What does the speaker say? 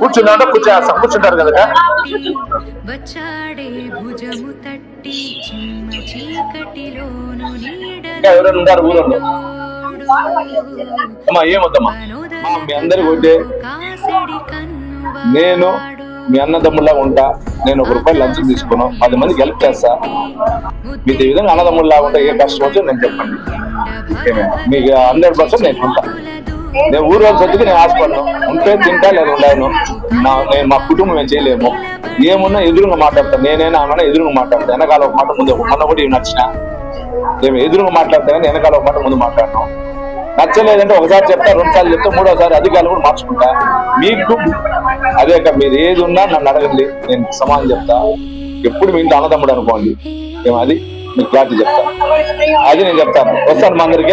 కూర్చున్నా కూర్చోస్తాం కూర్చుంటారు ఇంకా ఎవరైనా ఉన్నారు ఊళ్ళో అమ్మా ఏమొద్దమ్మా? మా మీ అందరికి ఒకటే నేను మీ అన్నదమ్ముల్లాగా ఉంటా. నేను ఒక రూపాయలు లంచం తీసుకున్నాను. పది మందికి హెల్ప్ చేస్తా. మీతో ఈ విధంగా అన్నదమ్ముల్లాగా ఉంటా ఏ కష్టం వచ్చో నేను చెప్పండి? మీకు హండ్రెడ్ పర్సెంట్ నేను ఉంటా. నేను ఊరు వాళ్ళ సొత్తుకి నేను ఆశపడను ఉంటే తింటా లేదు ఉండను. నా నేను మా కుటుంబం ఏం చేయలేము. ఏమున్నా ఎదురుగా మాట్లాడతాను నేనైనా ఆమె ఎదురుగా మాట్లాడతాను వెనకాల ఒక మాట ముందు మొన్న కూడా ఇవి నచ్చిన. మేము ఎదురుగా మాట్లాడతా కానీ వెనకాల ఒక మాట ముందు మాట్లాడను. నచ్చలేదంటే ఒకసారి చెప్తా రెండు సార్లు చెప్తా మూడోసారి అధికారులు కూడా మార్చుకుంటా. మీకు అదే మీరు ఏది ఉన్నా నన్ను అడగండి. నేను సమాధానం చెప్తా. ఎప్పుడు మీ ఇంట్లో అన్నదమ్ముడు అనుకోండి. మేము అది? మీకు క్లారిటీ చెప్తా. అది నేను చెప్తాను. వస్తాను మా అందరికీ.